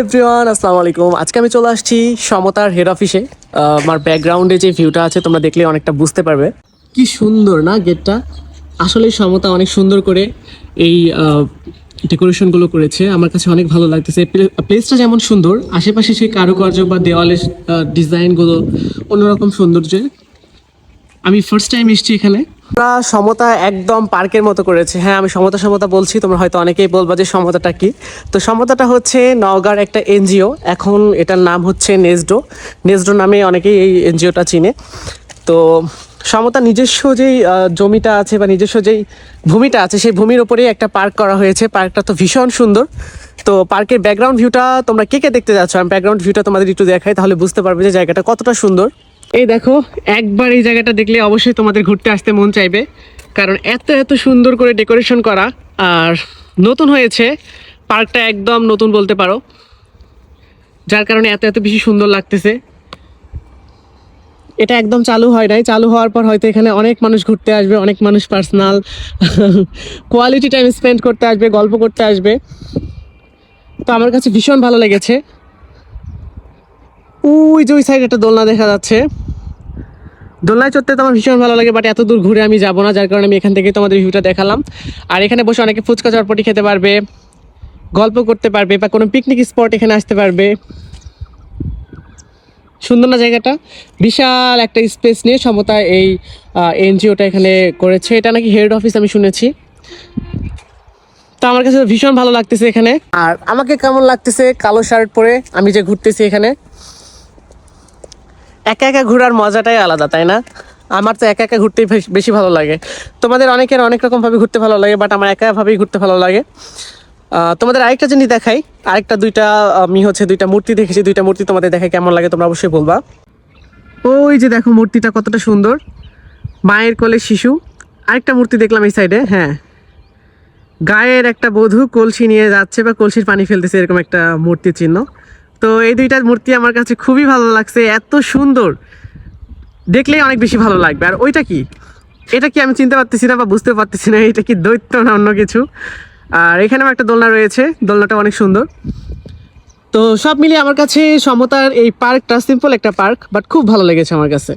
Everyone আসসালামু আলাইকুম। আজকে আমি চলে আসছি সমতার হেড অফিসে আমার ব্যাকগ্রাউন্ডে যে ভিউটা আছে, তোমরা দেখলে অনেকটা বুঝতে পারবে। কি সুন্দর না গেটটা আসলে সমতা অনেক সুন্দর করে এই ডেকোরেশনগুলো করেছে। আমার কাছে অনেক ভালো লাগতেছে। প্লেসটা যেমন সুন্দর, আশেপাশে সেই কারুকার্য বা দেওয়ালের ডিজাইনগুলো অন্যরকম সৌন্দর্য আমি ফার্স্ট টাইম এসেছি এখানে। ওরা সমতা একদম পার্কের মতো করেছে। হ্যাঁ আমি সমতা সমতা বলছি, তোমরা হয়তো অনেকেই বলবা যে সমতাটা কি। তো সমতাটা হচ্ছে নওগাঁর একটা এনজিও। এখন এটার নাম হচ্ছে নেজডো নেজডো নামে অনেকেই এই এনজিওটা চিনে। তো সমতা নিজস্ব যেই জমিটা আছে বা নিজস্ব যেই ভূমিটা আছে, সেই ভূমির ওপরেই একটা পার্ক করা হয়েছে। পার্কটা তো ভীষণ সুন্দর। তো পার্কের ব্যাকগ্রাউন্ড ভিউটা তোমরা কে কে দেখতে যাচ্ছ? আমি ব্যাকগ্রাউন্ড ভিউটা তোমাদের একটু দেখাই, তাহলে বুঝতে পারবে যে জায়গাটা কতটা সুন্দর। এই দেখো, একবার এই জায়গাটা দেখলে অবশ্যই তোমাদের ঘুরতে আসতে মন চাইবে। কারণ এত এত সুন্দর করে ডেকোরেশন করা, আর নতুন হয়েছে, পার্কটা একদম নতুন বলতে পারো। যার কারণে এত এত বেশি সুন্দর লাগতেছে। এটা একদম চালু হয় নাই। চালু হওয়ার পর হয়তো এখানে অনেক মানুষ ঘুরতে আসবে, অনেক মানুষ পার্সোনাল কোয়ালিটি টাইম স্পেন্ড করতে আসবে, গল্প করতে আসবে। তো আমার কাছে ভীষণ ভালো লেগেছে। ওই যে ওই সাইড একটা দোলনা দেখা যাচ্ছে। দোলনায় চড়তে তো আমার ভীষণ ভালো লাগে বাট এত দূর ঘুরে আমি যাব না, যার কারণে আমি এখান থেকে তোমাদের ভিউটা দেখালাম। আর এখানে বসে অনেকে ফুচকা চটপটি খেতে পারবে, গল্প করতে পারবে, বা কোনো পিকনিক স্পট এখানে আসতে পারবে। সুন্দর না জায়গাটা? বিশাল একটা স্পেস নিয়ে সমতা এই এনজিওটা এখানে করেছে। এটা নাকি হেড অফিস আমি শুনেছি। তো আমার কাছে ভীষণ ভালো লাগতেছে এখানে। আর আমাকে কেমন লাগতেছে কালো শার্ট পরে? আমি যে ঘুরতেছি এখানে। একা একা ঘোরার মজাটাই আলাদা, তাই না? আমার তো একা একা ঘুরতেই বেশ- ভালো লাগে। তোমাদের অনেকের অনেক রকম ভাবে ঘুরতে ভালো লাগে বাট আমার একা ভাবেই ঘুরতে ভালো লাগে। তোমাদের আরেকটা জিনিস দেখাই। আরেকটা দুইটা, আমি হচ্ছে দুইটা মূর্তি দেখেছি। দুইটা মূর্তি তোমাদের দেখাই কেমন লাগে, তোমরা অবশ্যই বলবা। ওই যে দেখো মূর্তিটা কতটা সুন্দর। মায়ের কোলে শিশু। আরেকটা মূর্তি দেখলাম এই সাইডে হ্যাঁ। গায়ের একটা বধূ কলসি নিয়ে যাচ্ছে বা কলসির পানি ফেলতেছে, এরকম একটা মূর্তি চিহ্ন। তো এই দুইটার মূর্তি আমার কাছে খুবই ভালো লাগছে, এত সুন্দর। দেখলেই অনেক বেশি ভালো লাগবে। আর ওইটা কি? এটা কি আমি চিনতে পারতেছি না বা বুঝতে পারতেছি না, এটা কি দৈত্য না অন্য কিছু? আর এখানেও একটা দোলনা রয়েছে, দোলনাটা অনেক সুন্দর। তো সব মিলিয়ে আমার কাছে সমতার এই পার্কটা সিম্পল একটা পার্ক বাট খুব ভালো লেগেছে আমার কাছে।